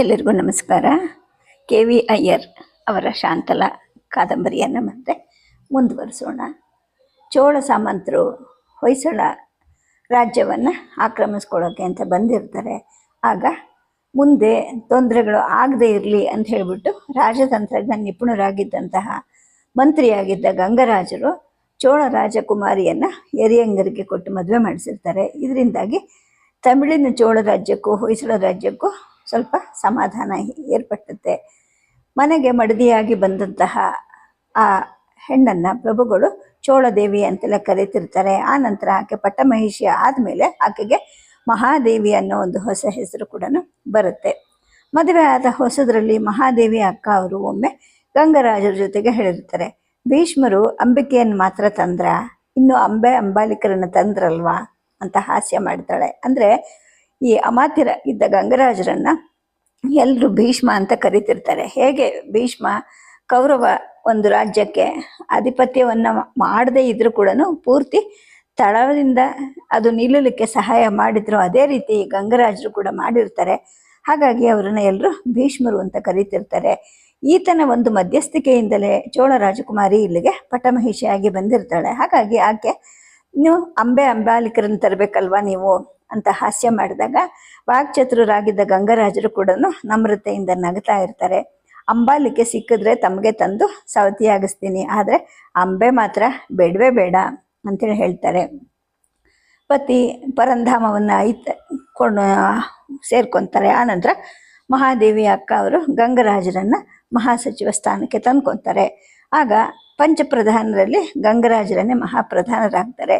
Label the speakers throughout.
Speaker 1: ಎಲ್ಲರಿಗೂ ನಮಸ್ಕಾರ. K V Iyer ಅವರ ಶಾಂತಲ ಕಾದಂಬರಿಯನ್ನು ಮತ್ತೆ ಮುಂದುವರಿಸೋಣ. ಚೋಳ ಸಾಮಂತರು ಹೊಯ್ಸಳ ರಾಜ್ಯವನ್ನು ಆಕ್ರಮಿಸ್ಕೊಳ್ಳೋಕೆ ಅಂತ ಬಂದಿರ್ತಾರೆ. ಆಗ ಮುಂದೆ ತೊಂದರೆಗಳು ಆಗದೇ ಇರಲಿ ಅಂತ ಹೇಳಿಬಿಟ್ಟು ರಾಜತಂತ್ರಜ್ಞ ನಿಪುಣರಾಗಿದ್ದಂತಹ ಮಂತ್ರಿಯಾಗಿದ್ದ ಗಂಗರಾಜರು ಚೋಳ ರಾಜಕುಮಾರಿಯನ್ನು ಎರಿಯಂಗರಿಗೆ ಕೊಟ್ಟು ಮದುವೆ ಮಾಡಿಸಿರ್ತಾರೆ. ಇದರಿಂದಾಗಿ ತಮಿಳಿನ ಚೋಳ ರಾಜ್ಯಕ್ಕೂ ಹೊಯ್ಸಳ ರಾಜ್ಯಕ್ಕೂ ಸ್ವಲ್ಪ ಸಮಾಧಾನ ಏರ್ಪಟ್ಟುತ್ತೆ ಮನೆಗೆ ಮಡದಿಯಾಗಿ ಬಂದಂತಹ ಆ ಹೆಣ್ಣನ್ನು ಪ್ರಭುಗಳು ಚೋಳದೇವಿ ಅಂತೆಲ್ಲ ಕರೀತಿರ್ತಾರೆ. ಆ ನಂತರ ಆಕೆ ಪಟ್ಟಮಹಿಷಿ ಆದಮೇಲೆ ಆಕೆಗೆ ಮಹಾದೇವಿ ಅನ್ನೋ ಒಂದು ಹೊಸ ಹೆಸರು ಕೂಡ ಬರುತ್ತೆ. ಮದುವೆ ಆದ ಹೊಸದರಲ್ಲಿ ಮಹಾದೇವಿ ಅಕ್ಕ ಅವರು ಒಮ್ಮೆ ಗಂಗರಾಜರ ಜೊತೆಗೆ ಹೇಳಿರ್ತಾರೆ ಭೀಷ್ಮರು ಅಂಬಿಕೆಯನ್ನು ಮಾತ್ರ ತಂದ್ರ? ಇನ್ನು ಅಂಬೆ ಅಂಬಾಲಿಕರನ್ನು ತಂದ್ರಲ್ವಾ? ಅಂತ ಹಾಸ್ಯ ಮಾಡ್ತಾಳೆ. ಅಂದರೆ ಈ ಅಮಾತ್ಯರ ಇದ್ದ ಗಂಗರಾಜರನ್ನ ಎಲ್ಲರೂ ಭೀಷ್ಮ ಅಂತ ಕರಿತಿರ್ತಾರೆ. ಹೇಗೆ ಭೀಷ್ಮ ಕೌರವ ಒಂದು ರಾಜ್ಯಕ್ಕೆ ಆಧಿಪತ್ಯವನ್ನು ಮಾಡದೇ ಇದ್ರೂ ಕೂಡ ಪೂರ್ತಿ ತಳದಿಂದ ಅದು ನಿಲ್ಲಲಿಕ್ಕೆ ಸಹಾಯ ಮಾಡಿದ್ರು. ಅದೇ ರೀತಿ ಗಂಗರಾಜರು ಕೂಡ ಮಾಡಿರ್ತಾರೆ. ಹಾಗಾಗಿ ಅವರನ್ನ ಎಲ್ಲರೂ ಭೀಷ್ಮರು ಅಂತ ಕರೀತಿರ್ತಾರೆ. ಈತನ ಒಂದು ಮಧ್ಯಸ್ಥಿಕೆಯಿಂದಲೇ ಚೋಳ ರಾಜಕುಮಾರಿ ಇಲ್ಲಿಗೆ ಪಟಮಹಿಷಿಯಾಗಿ ಬಂದಿರ್ತಾಳೆ. ಹಾಗಾಗಿ ಆಕೆ ನೀವು ಅಂಬೆ ಅಂಬಾಲಿಕರನ್ನು ತರಬೇಕಲ್ವಾ ನೀವು? ಅಂತ ಹಾಸ್ಯ ಮಾಡಿದಾಗ ವಾಕ್ಚತುರರಾಗಿದ್ದ ಗಂಗರಾಜರು ಕೂಡ ನಮ್ರತೆಯಿಂದ ನಗ್ತಾ ಇರ್ತಾರೆ. ಅಂಬಾಲಿಕೆ ಸಿಕ್ಕಿದ್ರೆ ತಮಗೆ ತಂದು ಸವತಿಯಾಗಿಸ್ತೀನಿ, ಆದರೆ ಅಂಬೆ ಮಾತ್ರ ಬೇಡವೇ ಬೇಡ ಅಂತೇಳಿ ಹೇಳ್ತಾರೆ. ಪತಿ ಪರಂಧಾಮವನ್ನು ಐತ ಕೊಂಡು ಸೇರ್ಕೊತಾರೆ. ಆನಂತರ ಮಹಾದೇವಿ ಅಕ್ಕ ಅವರು ಗಂಗರಾಜರನ್ನ ಮಹಾಸಚಿವ ಸ್ಥಾನಕ್ಕೆ ತಂದ್ಕೊತಾರೆ. ಆಗ ಪಂಚಪ್ರಧಾನರಲ್ಲಿ ಗಂಗರಾಜರನ್ನೇ ಮಹಾಪ್ರಧಾನರಾಗ್ತಾರೆ.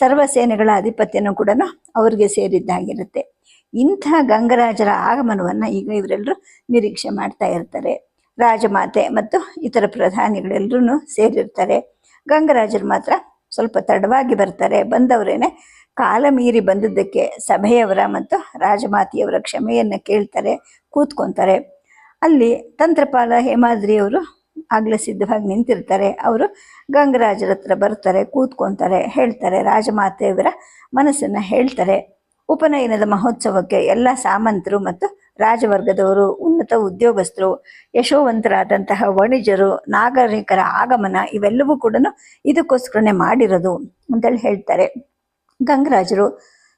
Speaker 1: ಸರ್ವ ಸೇನೆಗಳ ಅಧಿಪತ್ಯನೂ ಕೂಡ ಅವ್ರಿಗೆ ಸೇರಿದ್ದಾಗಿರುತ್ತೆ. ಇಂಥ ಗಂಗರಾಜರ ಆಗಮನವನ್ನು ಈಗ ಇವರೆಲ್ಲರೂ ನಿರೀಕ್ಷೆ ಮಾಡ್ತಾ ಇರ್ತಾರೆ. ರಾಜಮಾತೆ ಮತ್ತು ಇತರ ಪ್ರಧಾನಿಗಳೆಲ್ಲರೂ ಸೇರಿರ್ತಾರೆ. ಗಂಗರಾಜರು ಮಾತ್ರ ಸ್ವಲ್ಪ ತಡವಾಗಿ ಬರ್ತಾರೆ. ಬಂದವರೇನೆ ಕಾಲ ಮೀರಿ ಬಂದದ್ದಕ್ಕೆ ಸಭೆಯವರ ಮತ್ತು ರಾಜಮಾತೆಯವರ ಕ್ಷಮೆಯನ್ನು ಕೇಳ್ತಾರೆ, ಕೂತ್ಕೊಂತಾರೆ. ಅಲ್ಲಿ ತಂತ್ರಪಾಲ ಹೇಮಾದ್ರಿಯವರು ಆಗಲೇ ಸಿದ್ಧವಾಗಿ ನಿಂತಿರ್ತಾರೆ. ಅವರು ಗಂಗರಾಜರ ಹತ್ರ ಬರ್ತಾರೆ, ಕೂತ್ಕೊಂತಾರೆ, ಹೇಳ್ತಾರೆ ರಾಜಮಾತೆಯವರ ಮನಸ್ಸನ್ನು ಹೇಳ್ತಾರೆ. ಉಪನಯನದ ಮಹೋತ್ಸವಕ್ಕೆ ಎಲ್ಲ ಸಾಮಂತರು ಮತ್ತು ರಾಜವರ್ಗದವರು, ಉನ್ನತ ಉದ್ಯೋಗಸ್ಥರು, ಯಶೋವಂತರಾದಂತಹ ವಣಿಜರು, ನಾಗರಿಕರ ಆಗಮನ ಇವೆಲ್ಲವೂ ಕೂಡ ಇದಕ್ಕೋಸ್ಕರನೇ ಮಾಡಿರೋದು ಅಂತೇಳಿ ಹೇಳ್ತಾರೆ. ಗಂಗರಾಜರು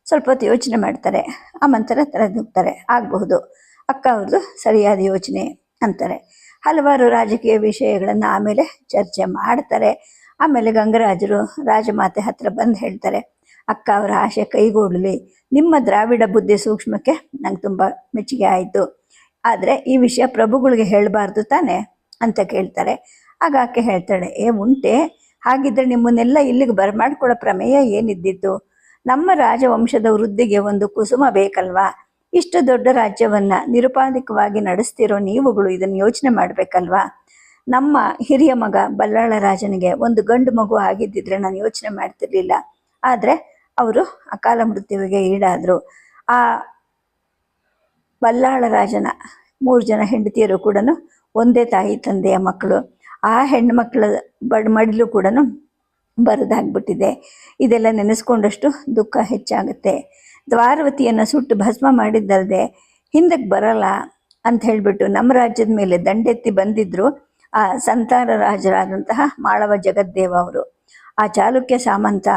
Speaker 1: ಸ್ವಲ್ಪ ಹೊತ್ತು ಯೋಚನೆ ಮಾಡ್ತಾರೆ. ಆ ಮಂತ್ರ ತಲೆದೂಗ್ತಾರೆ. ಆಗಬಹುದು. ಅಕ್ಕ ಅವ್ರದ್ದು ಸರಿಯಾದ ಯೋಚನೆ ಅಂತಾರೆ. ಹಲವಾರು ರಾಜಕೀಯ ವಿಷಯಗಳನ್ನು ಆಮೇಲೆ ಚರ್ಚೆ ಮಾಡ್ತಾರೆ. ಆಮೇಲೆ ಗಂಗರಾಜರು ರಾಜಮಾತೆ ಹತ್ರ ಬಂದು ಹೇಳ್ತಾರೆ, ಅಕ್ಕ, ಅವರ ಆಶೆ ಕೈಗೂಡಲಿ. ನಿಮ್ಮ ದ್ರಾವಿಡ ಬುದ್ಧಿ ಸೂಕ್ಷ್ಮಕ್ಕೆ ನಂಗೆ ತುಂಬ ಮೆಚ್ಚುಗೆ ಆಯಿತು. ಆದರೆ ಈ ವಿಷಯ ಪ್ರಭುಗಳಿಗೆ ಹೇಳಬಾರ್ದು ತಾನೆ? ಅಂತ ಕೇಳ್ತಾರೆ. ಆಗ ಆಕೆ ಹೇಳ್ತಾಳೆ, ಏ, ಉಂಟೆ. ಹಾಗಿದ್ರೆ ನಿಮ್ಮನ್ನೆಲ್ಲ ಇಲ್ಲಿಗೆ ಬರಮಾಡ್ಕೊಳ್ಳೋ ಪ್ರಮೇಯ ಏನಿದ್ದಿತ್ತು? ನಮ್ಮ ರಾಜವಂಶದ ವೃದ್ಧಿಗೆ ಒಂದು ಕುಸುಮ ಬೇಕಲ್ವಾ? ಇಷ್ಟು ದೊಡ್ಡ ರಾಜ್ಯವನ್ನ ನಿರುಪಾಧಿಕವಾಗಿ ನಡೆಸ್ತಿರೋ ನೀವುಗಳು ಇದನ್ನು ಯೋಚನೆ ಮಾಡಬೇಕಲ್ವಾ? ನಮ್ಮ ಹಿರಿಯ ಮಗ ಬಲ್ಲಾಳ ರಾಜನಿಗೆ ಒಂದು ಗಂಡು ಮಗು ಆಗಿದ್ದಿದ್ರೆ ನಾನು ಯೋಚನೆ ಮಾಡ್ತಿರ್ಲಿಲ್ಲ. ಆದರೆ ಅವರು ಅಕಾಲ ಮೃತ್ಯುವಿಗೆ ಈಡಾದರು. ಆ ಬಲ್ಲಾಳ ರಾಜನ ಮೂರು ಜನ ಹೆಂಡತಿಯರು ಕೂಡ ಒಂದೇ ತಾಯಿ ತಂದೆಯ ಮಕ್ಕಳು. ಆ ಹೆಣ್ಮಕ್ಳ ಬಡ್ ಮಡಿಲು ಕೂಡ ಬರದಾಗ್ಬಿಟ್ಟಿದೆ. ಇದೆಲ್ಲ ನೆನೆಸ್ಕೊಂಡಷ್ಟು ದುಃಖ ಹೆಚ್ಚಾಗುತ್ತೆ. ದ್ವಾರವತಿಯನ್ನು ಸುಟ್ಟು ಭಸ್ಮ ಮಾಡಿದ್ದಲ್ಲದೆ ಹಿಂದಕ್ಕೆ ಬರಲ್ಲ ಅಂತ ಹೇಳಿಬಿಟ್ಟು ನಮ್ಮ ರಾಜ್ಯದ ಮೇಲೆ ದಂಡೆತ್ತಿ ಬಂದಿದ್ರು ಆ ಸಂತಾನ ರಾಜರಾದಂತಹ ಮಾಳವ ಜಗದ್ದೇವ ಅವರು. ಆ ಚಾಲುಕ್ಯ ಸಾಮಂತ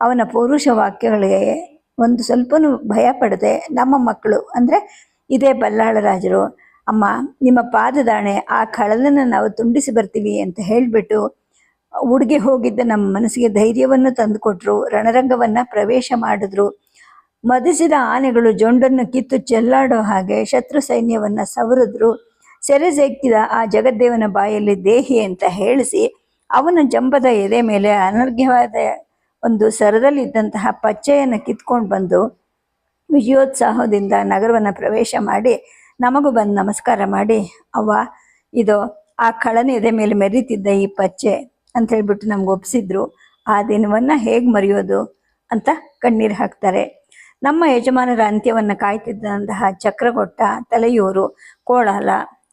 Speaker 1: ಅವನ ಪೌರುಷ ವಾಕ್ಯಗಳಿಗೆ ಒಂದು ಸ್ವಲ್ಪನೂ ಭಯ ಪಡದೆ ನಮ್ಮ ಮಕ್ಕಳು ಅಂದರೆ ಇದೇ ಬಲ್ಲಾಳ ರಾಜರು, ಅಮ್ಮ, ನಿಮ್ಮ ಪಾದದಾಣೆ ಆ ಕಳಲನ್ನು ನಾವು ತುಂಡಿಸಿ ಬರ್ತೀವಿ ಅಂತ ಹೇಳಿಬಿಟ್ಟು ಉಡುಗೆ ಹೋಗಿದ್ದ ನಮ್ಮ ಮನಸ್ಸಿಗೆ ಧೈರ್ಯವನ್ನು ತಂದುಕೊಟ್ರು, ರಣರಂಗವನ್ನ ಪ್ರವೇಶ ಮಾಡಿದ್ರು. ಮದಿಸಿದ ಆನೆಗಳು ಜೊಂಡನ್ನು ಕಿತ್ತು ಚೆಲ್ಲಾಡೋ ಹಾಗೆ ಶತ್ರು ಸೈನ್ಯವನ್ನು ಸವರಿದ್ರು. ಸೆರೆಸೆಕ್ಕಿದ ಆ ಜಗದ್ದೇವನ ಬಾಯಲ್ಲಿ ದೇಹಿ ಅಂತ ಹೇಳಿಸಿ, ಅವನ ಜಂಬದ ಎದೆ ಮೇಲೆ ಅನರ್ಘ್ಯವಾದ ಒಂದು ಸರದಲ್ಲಿದ್ದಂತಹ ಪಚ್ಚೆಯನ್ನು ಕಿತ್ಕೊಂಡು ಬಂದು ವಿಜಯೋತ್ಸಾಹದಿಂದ ನಗರವನ್ನು ಪ್ರವೇಶ ಮಾಡಿ, ನಮಗೂ ಬಂದು ನಮಸ್ಕಾರ ಮಾಡಿ, ಅವ್ವ, ಇದು, ಆ ಕಳನ ಎದೆ ಮೇಲೆ ಮೆರೀತಿದ್ದ ಈ ಪಚ್ಚೆ ಅಂತ ಹೇಳ್ಬಿಟ್ಟು ನಮ್ಗೆ ಒಪ್ಪಿಸಿದ್ರು ಆ ದಿನವನ್ನ ಹೇಗೆ ಮರೆಯೋದು ಅಂತ ಕಣ್ಣೀರು ಹಾಕ್ತಾರೆ. ನಮ್ಮ ಯಜಮಾನರ ಅಂತ್ಯವನ್ನು ಕಾಯ್ತಿದ್ದಂತಹ ಚಕ್ರಗೊಟ್ಟ, ತಲೆಯೂರು ಕೋಳಾಲ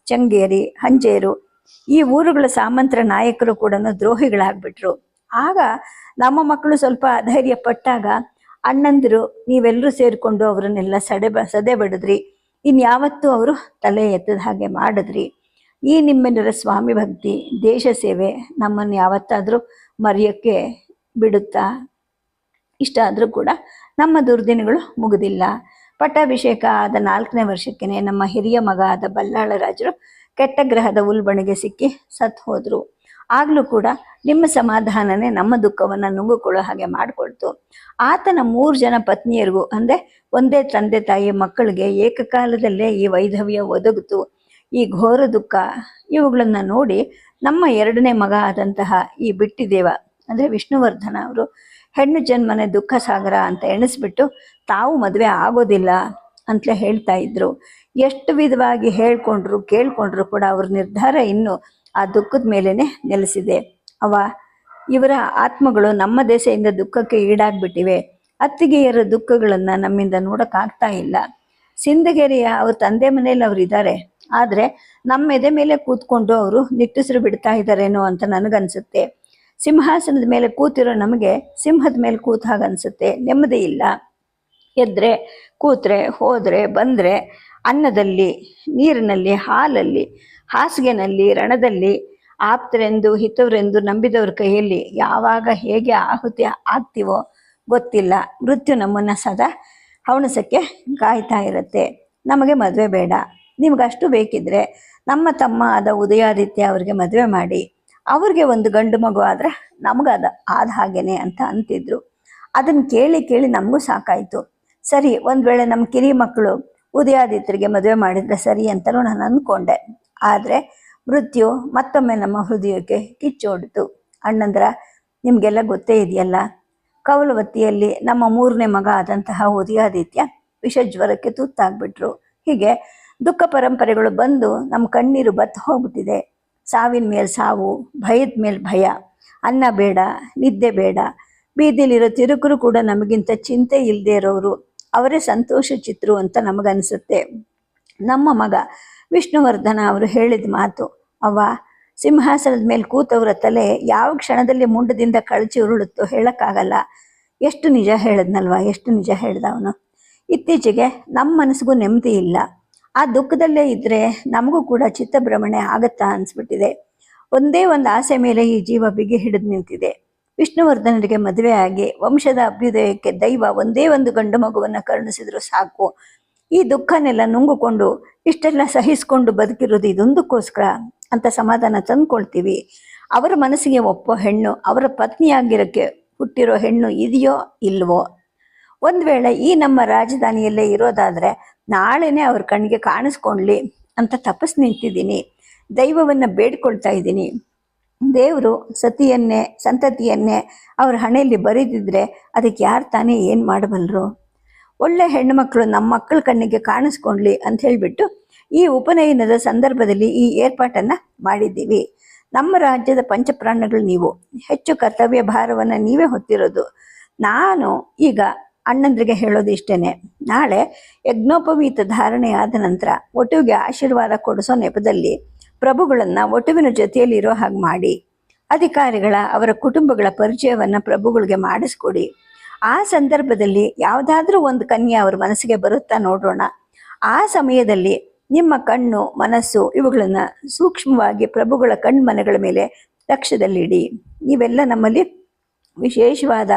Speaker 1: ಚಂಗೇರಿ, ಹಂಜೇರು ಈ ಊರುಗಳ ಸಾಮಂತರ ನಾಯಕರು ಕೂಡ ದ್ರೋಹಿಗಳಾಗ್ಬಿಟ್ರು. ಆಗ ನಮ್ಮ ಮಕ್ಕಳು ಸ್ವಲ್ಪ ಧೈರ್ಯ ಪಟ್ಟಾಗ, ಅಣ್ಣಂದಿರು ನೀವೆಲ್ಲರೂ ಸೇರಿಕೊಂಡು ಅವರನ್ನೆಲ್ಲ ಸಡೆ ಸದೆ ಬಡಿದ್ರಿ. ಇನ್ಯಾವತ್ತೂ ಅವರು ತಲೆ ಎತ್ತದ ಹಾಗೆ ಮಾಡಿದ್ರಿ. ಈ ನಿಮ್ಮೆಲ್ಲರ ಸ್ವಾಮಿ ಭಕ್ತಿ, ದೇಶ ಸೇವೆ ನಮ್ಮನ್ನು ಯಾವತ್ತಾದರೂ ಮರೆಯೋಕ್ಕೆ ಬಿಡುತ್ತಾ ಇಷ್ಟ ಆದರೂ ಕೂಡ ನಮ್ಮ ದುರ್ದಿನಗಳು ಮುಗುದಿಲ್ಲ. ಪಟ್ಟಾಭಿಷೇಕ ಆದ ನಾಲ್ಕನೇ ವರ್ಷಕ್ಕೇ ನಮ್ಮ ಹಿರಿಯ ಮಗ ಆದ ಬಲ್ಲಾಳ ರಾಜರು ಕೆಟ್ಟ ಗ್ರಹದ ಉಲ್ಬಣಿಗೆ ಸಿಕ್ಕಿ ಸತ್ ಹೋದರು. ಆಗಲೂ ಕೂಡ ನಿಮ್ಮ ಸಮಾಧಾನನೇ ನಮ್ಮ ದುಃಖವನ್ನು ನುಂಗಿಕೊಳ್ಳೋ ಹಾಗೆ ಮಾಡಿಕೊಳ್ತು. ಆತನ ಮೂರು ಜನ ಪತ್ನಿಯರಿಗೂ ಅಂದರೆ ಒಂದೇ ತಂದೆ ತಾಯಿ ಮಕ್ಕಳಿಗೆ ಏಕಕಾಲದಲ್ಲೇ ಈ ವೈಧವ್ಯ ಒದಗಿತು. ಈ ಘೋರ ದುಃಖ ಇವುಗಳನ್ನು ನೋಡಿ ನಮ್ಮ ಎರಡನೇ ಮಗ ಆದಂತಹ ಈ ಬಿಟ್ಟಿದೇವ ಅಂದರೆ ವಿಷ್ಣುವರ್ಧನ ಅವರು ಹೆಣ್ಣು ಜನ್ಮನೆ ದುಃಖ ಸಾಗರ ಅಂತ ಎಣಿಸ್ಬಿಟ್ಟು ತಾವು ಮದುವೆ ಆಗೋದಿಲ್ಲ ಅಂತಲೇ ಹೇಳ್ತಾ ಇದ್ರು. ಎಷ್ಟು ವಿಧವಾಗಿ ಹೇಳ್ಕೊಂಡ್ರು, ಕೇಳ್ಕೊಂಡ್ರು ಕೂಡ ಅವ್ರ ನಿರ್ಧಾರ ಇನ್ನು ಆ ದುಃಖದ ಮೇಲೇನೆ ನೆಲೆಸಿದೆ. ಅವ ಇವರ ಆತ್ಮಗಳು ನಮ್ಮ ದೇಶದಿಂದ ದುಃಖಕ್ಕೆ ಈಡಾಗ್ಬಿಟ್ಟಿವೆ. ಅತ್ತಿಗೆಯರ ದುಃಖಗಳನ್ನು ನಮ್ಮಿಂದ ನೋಡೋಕ್ಕಾಗ್ತಾ ಇಲ್ಲ. ಸಿಂಧಗೆರೆಯ ಅವ್ರ ತಂದೆ ಮನೇಲಿ ಅವ್ರು ಇದ್ದಾರೆ. ಆದರೆ ನಮ್ಮ ಎದೆ ಮೇಲೆ ಕೂತ್ಕೊಂಡು ಅವರು ನಿಟ್ಟುಸಿರು ಬಿಡ್ತಾ ಇದ್ದಾರೇನೋ ಅಂತ ನನಗನ್ಸುತ್ತೆ. ಸಿಂಹಾಸನದ ಮೇಲೆ ಕೂತಿರೋ ನಮಗೆ ಸಿಂಹದ ಮೇಲೆ ಕೂತ ಹಾಗೆ ಅನಿಸುತ್ತೆ. ನೆಮ್ಮದಿ ಇಲ್ಲ. ಎದ್ರೆ, ಕೂತ್ರೆ, ಹೋದರೆ, ಬಂದರೆ, ಅನ್ನದಲ್ಲಿ, ನೀರಿನಲ್ಲಿ, ಹಾಲಲ್ಲಿ, ಹಾಸಿಗೆನಲ್ಲಿ, ರಣದಲ್ಲಿ, ಆಪ್ತರೆಂದು, ಹಿತವರೆಂದು ನಂಬಿದವ್ರ ಕೈಯಲ್ಲಿ ಯಾವಾಗ ಹೇಗೆ ಆಹುತಿ ಆಗ್ತೀವೋ ಗೊತ್ತಿಲ್ಲ. ಮೃತ್ಯು ನಮ್ಮನ್ನು ಸದಾ ಹವಣಸಕ್ಕೆ ಕಾಯ್ತಾ ಇರುತ್ತೆ. ನಮಗೆ ಮದುವೆ ಬೇಡ. ನಿಮಗಷ್ಟು ಬೇಕಿದ್ರೆ ನಮ್ಮ ತಮ್ಮ ಆದ ಉದಯಾದಿತ್ಯ ಅವರಿಗೆ ಮದುವೆ ಮಾಡಿ. ಅವ್ರಿಗೆ ಒಂದು ಗಂಡು ಮಗು ಆದರೆ ನಮಗದ ಆದ ಹಾಗೇನೆ ಅಂತ ಅಂತಿದ್ರು. ಅದನ್ನು ಕೇಳಿ ಕೇಳಿ ನಮಗೂ ಸಾಕಾಯಿತು. ಸರಿ, ಒಂದು ವೇಳೆ ನಮ್ಮ ಕಿರಿ ಮಕ್ಕಳು ಉದಯಾದಿತ್ಯರಿಗೆ ಮದುವೆ ಮಾಡಿದ್ರೆ ಸರಿ ಅಂತಲೂ ನಾನು ಅಂದ್ಕೊಂಡೆ ಆದರೆ ಮೃತ್ಯು ಮತ್ತೊಮ್ಮೆ ನಮ್ಮ ಹೃದಯಕ್ಕೆ ಕಿಚ್ಚೋಡಿತು. ಅಣ್ಣಂದ್ರ, ನಿಮಗೆಲ್ಲ ಗೊತ್ತೇ ಇದೆಯಲ್ಲ, ಕವಲವತ್ತಿಯಲ್ಲಿ ನಮ್ಮ ಮೂರನೇ ಮಗ ಆದಂತಹ ಉದಯಾದಿತ್ಯ ವಿಷಜ್ವರಕ್ಕೆ ತುತ್ತಾಗ್ಬಿಟ್ರು. ಹೀಗೆ ದುಃಖ ಪರಂಪರೆಗಳು ಬಂದು ನಮ್ಮ ಕಣ್ಣೀರು ಬತ್ತು ಹೋಗ್ಬಿಟ್ಟಿದೆ. ಸಾವಿನ ಮೇಲೆ ಸಾವು, ಭಯದ ಮೇಲೆ ಭಯ, ಅನ್ನ ಬೇಡ, ನಿದ್ದೆ ಬೇಡ. ಬೀದಿಲಿರೋ ತಿರುಕರು ಕೂಡ ನಮಗಿಂತ ಚಿಂತೆ ಇಲ್ಲದೆ ಇರೋರು ಅವರೇ ಸಂತೋಷ ಚಿತ್ರು ಅಂತ ನಮಗನ್ಸುತ್ತೆ. ನಮ್ಮ ಮಗ ವಿಷ್ಣುವರ್ಧನ ಅವರು ಹೇಳಿದ ಮಾತು, ಅವ್ವ, ಸಿಂಹಾಸನದ ಮೇಲೆ ಕೂತವರ ತಲೆ ಯಾವ ಕ್ಷಣದಲ್ಲಿ ಮುಂಡದಿಂದ ಕಳಚಿ ಉರುಳುತ್ತೋ ಹೇಳೋಕ್ಕಾಗಲ್ಲ. ಎಷ್ಟು ನಿಜ ಹೇಳಿದ್ನಲ್ವ, ಎಷ್ಟು ನಿಜ ಹೇಳ್ದ ಅವನು ಇತ್ತೀಚೆಗೆ ನಮ್ಮ ಮನಸ್ಸಿಗೂ ನೆಮ್ಮದಿ ಇಲ್ಲ. ಆ ದುಃಖದಲ್ಲೇ ಇದ್ರೆ ನಮಗೂ ಕೂಡ ಚಿತ್ತಭ್ರಮಣೆ ಆಗತ್ತಾ ಅನ್ಸ್ಬಿಟ್ಟಿದೆ. ಒಂದೇ ಒಂದು ಆಸೆ ಮೇಲೆ ಈ ಜೀವ ಬಿಗಿ ಹಿಡಿದು ನಿಂತಿದೆ. ವಿಷ್ಣುವರ್ಧನರಿಗೆ ಮದುವೆ ಆಗಿ ವಂಶದ ಅಭ್ಯುದಯಕ್ಕೆ ದೈವ ಒಂದೇ ಒಂದು ಗಂಡು ಮಗುವನ್ನು ಕರುಣಿಸಿದ್ರು ಸಾಕು. ಈ ದುಃಖನೆಲ್ಲ ನುಂಗುಕೊಂಡು ಇಷ್ಟೆಲ್ಲ ಸಹಿಸ್ಕೊಂಡು ಬದುಕಿರೋದು ಇದೊಂದಕ್ಕೋಸ್ಕರ ಅಂತ ಸಮಾಧಾನ ತಂದ್ಕೊಳ್ತೀವಿ. ಅವರ ಮನಸ್ಸಿಗೆ ಒಪ್ಪೋ ಹೆಣ್ಣು, ಅವರ ಪತ್ನಿಯಾಗಿರೋಕ್ಕೆ ಹುಟ್ಟಿರೋ ಹೆಣ್ಣು ಇದೆಯೋ ಇಲ್ವೋ ಒಂದು ವೇಳೆ ಈ ನಮ್ಮ ರಾಜಧಾನಿಯಲ್ಲೇ ಇರೋದಾದರೆ ನಾಳೆನೇ ಅವ್ರ ಕಣ್ಣಿಗೆ ಕಾಣಿಸ್ಕೊಳ್ಳಿ ಅಂತ ತಪಸ್ ನಿಂತಿದ್ದೀನಿ. ದೈವವನ್ನು ಬೇಡ್ಕೊಳ್ತಾ ಇದ್ದೀನಿ. ದೇವರು ಸತಿಯನ್ನೇ, ಸಂತತಿಯನ್ನೇ ಅವ್ರ ಹಣೆಯಲ್ಲಿ ಬರೀದಿದ್ರೆ ಅದಕ್ಕೆ ಯಾರು ತಾನೇ ಏನು ಮಾಡಬಲ್ಲರು ಒಳ್ಳೆ ಹೆಣ್ಣುಮಕ್ಕಳು ನಮ್ಮ ಮಕ್ಕಳ ಕಣ್ಣಿಗೆ ಕಾಣಿಸ್ಕೊಳ್ಳಿ ಅಂತ ಹೇಳಿಬಿಟ್ಟು ಈ ಉಪನಯನದ ಸಂದರ್ಭದಲ್ಲಿ ಈ ಏರ್ಪಾಟನ್ನು ಮಾಡಿದ್ದೀವಿ. ನಮ್ಮ ರಾಜ್ಯದ ಪಂಚಪ್ರಾಣಗಳು ನೀವು. ಹೆಚ್ಚು ಕರ್ತವ್ಯ ಭಾರವನ್ನು ನೀವೇ ಹೊತ್ತಿರೋದು. ನಾನು ಈಗ ಅಣ್ಣಂದ್ರಿಗೆ ಹೇಳೋದು ಇಷ್ಟೇನೆ. ನಾಳೆ ಯಜ್ಞೋಪವೀತ ಧಾರಣೆಯಾದ ನಂತರ ಒಟುವಿಗೆ ಆಶೀರ್ವಾದ ಕೊಡಿಸೋ ನೆಪದಲ್ಲಿ ಪ್ರಭುಗಳನ್ನು ಒಟುವಿನ ಜೊತೆಯಲ್ಲಿ ಇರೋ ಹಾಗೆ ಮಾಡಿ. ಅಧಿಕಾರಿಗಳ, ಅವರ ಕುಟುಂಬಗಳ ಪರಿಚಯವನ್ನು ಪ್ರಭುಗಳಿಗೆ ಮಾಡಿಸ್ಕೊಡಿ. ಆ ಸಂದರ್ಭದಲ್ಲಿ ಯಾವುದಾದ್ರೂ ಒಂದು ಕನ್ಯೆ ಅವ್ರ ಮನಸ್ಸಿಗೆ ಬರುತ್ತಾ ನೋಡೋಣ ಆ ಸಮಯದಲ್ಲಿ ನಿಮ್ಮ ಕಣ್ಣು, ಮನಸ್ಸು ಇವುಗಳನ್ನು ಸೂಕ್ಷ್ಮವಾಗಿ ಪ್ರಭುಗಳ ಕಣ್ಮನೆಗಳ ಮೇಲೆ ಲಕ್ಷ್ಯದಲ್ಲಿಡಿ. ನೀವೆಲ್ಲ ನಮ್ಮಲ್ಲಿ ವಿಶೇಷವಾದ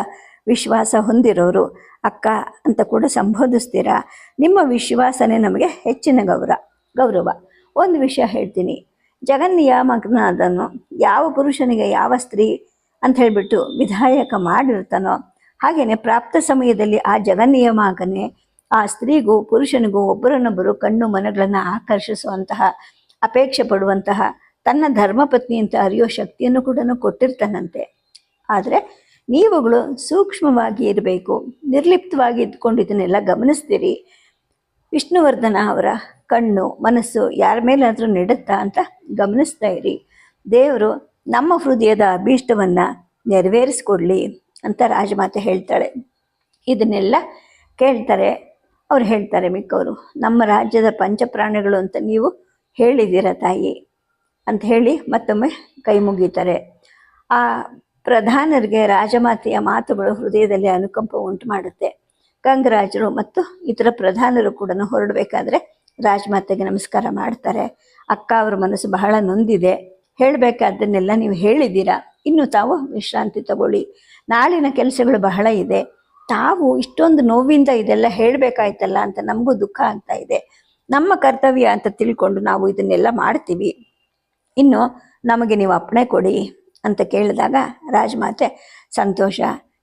Speaker 1: ವಿಶ್ವಾಸ ಹೊಂದಿರೋರು ಅಕ್ಕ ಅಂತ ಕೂಡ ಸಂಬೋಧಿಸ್ತೀರಾ? ನಿಮ್ಮ ವಿಶ್ವಾಸನೇ ನಮಗೆ ಹೆಚ್ಚಿನ ಗೌರವ ಗೌರವ. ಒಂದು ವಿಷಯ ಹೇಳ್ತೀನಿ. ಜಗನ್ನಿಯಾಮಕನಾದನು ಯಾವ ಪುರುಷನಿಗೆ ಯಾವ ಸ್ತ್ರೀ ಅಂತ ಹೇಳಿಬಿಟ್ಟು ವಿಧಾಯಕ ಮಾಡಿರ್ತಾನೋ ಹಾಗೆಯೇ ಪ್ರಾಪ್ತ ಸಮಯದಲ್ಲಿ ಆ ಜಗನ್ನಿಯಮಾಕನೇ ಆ ಸ್ತ್ರೀಗೂ ಪುರುಷನಿಗೂ ಒಬ್ಬರನ್ನೊಬ್ಬರು ಕಣ್ಣು ಮನಗಳನ್ನು ಆಕರ್ಷಿಸುವಂತಹ, ಅಪೇಕ್ಷೆ ಪಡುವಂತಹ ತನ್ನ ಧರ್ಮಪತ್ನಿ ಅಂತ ಅರಿಯೋ ಶಕ್ತಿಯನ್ನು ಕೂಡ ಕೊಟ್ಟಿರ್ತಾನಂತೆ. ಆದರೆ ನೀವುಗಳು ಸೂಕ್ಷ್ಮವಾಗಿ ಇರಬೇಕು, ನಿರ್ಲಿಪ್ತವಾಗಿ ಇದ್ಕೊಂಡು ಇದನ್ನೆಲ್ಲ ಗಮನಿಸ್ತೀರಿ. ವಿಷ್ಣುವರ್ಧನ ಅವರ ಕಣ್ಣು, ಮನಸ್ಸು ಯಾರ ಮೇಲಾದರೂ ನೆಡುತ್ತಾ ಅಂತ ಗಮನಿಸ್ತಾ ಇರಿ. ದೇವರು ನಮ್ಮ ಹೃದಯದ ಅಭೀಷ್ಟವನ್ನು ನೆರವೇರಿಸ್ಕೊಡ್ಲಿ ಅಂತ ರಾಜಮಾತೆ ಹೇಳ್ತಾಳೆ. ಇದನ್ನೆಲ್ಲ ಕೇಳ್ತಾರೆ, ಅವ್ರು ಹೇಳ್ತಾರೆ ಮಿಕ್ಕವರು, ನಮ್ಮ ರಾಜ್ಯದ ಪಂಚಪ್ರಾಣಿಗಳು ಅಂತ ನೀವು ಹೇಳಿದ್ದೀರ ತಾಯಿ? ಅಂತ ಹೇಳಿ ಮತ್ತೊಮ್ಮೆ ಕೈ ಮುಗೀತಾರೆ. ಆ ಪ್ರಧಾನರಿಗೆ ರಾಜಮಾತೆಯ ಮಾತುಗಳು ಹೃದಯದಲ್ಲಿ ಅನುಕಂಪ ಉಂಟು ಮಾಡುತ್ತೆ ಗಂಗರಾಜರು ಮತ್ತು ಇತರ ಪ್ರಧಾನರು ಕೂಡ ಹೊರಡಬೇಕಾದ್ರೆ ರಾಜಮಾತೆಗೆ ನಮಸ್ಕಾರ ಮಾಡ್ತಾರೆ. ಅಕ್ಕ ಅವ್ರ ಮನಸ್ಸು ಬಹಳ ನೊಂದಿದೆ. ಹೇಳಬೇಕಾದ್ದನ್ನೆಲ್ಲ ನೀವು ಹೇಳಿದ್ದೀರಾ? ಇನ್ನು ತಾವು ವಿಶ್ರಾಂತಿ ತಗೊಳ್ಳಿ. ನಾಳಿನ ಕೆಲಸಗಳು ಬಹಳ ಇದೆ. ತಾವು ಇಷ್ಟೊಂದು ನೋವಿಂದ ಇದೆಲ್ಲ ಹೇಳಬೇಕಾಯ್ತಲ್ಲ ಅಂತ ನಮಗೂ ದುಃಖ ಆಗ್ತಾ ಇದೆ. ನಮ್ಮ ಕರ್ತವ್ಯ ಅಂತ ತಿಳ್ಕೊಂಡು ನಾವು ಇದನ್ನೆಲ್ಲ ಮಾಡ್ತೀವಿ. ಇನ್ನು ನಮಗೆ ನೀವು ಅಪ್ಪಣೆ ಕೊಡಿ. ಅಂತ ಕೇಳಿದಾಗ ರಾಜಮಾತೆ, ಸಂತೋಷ,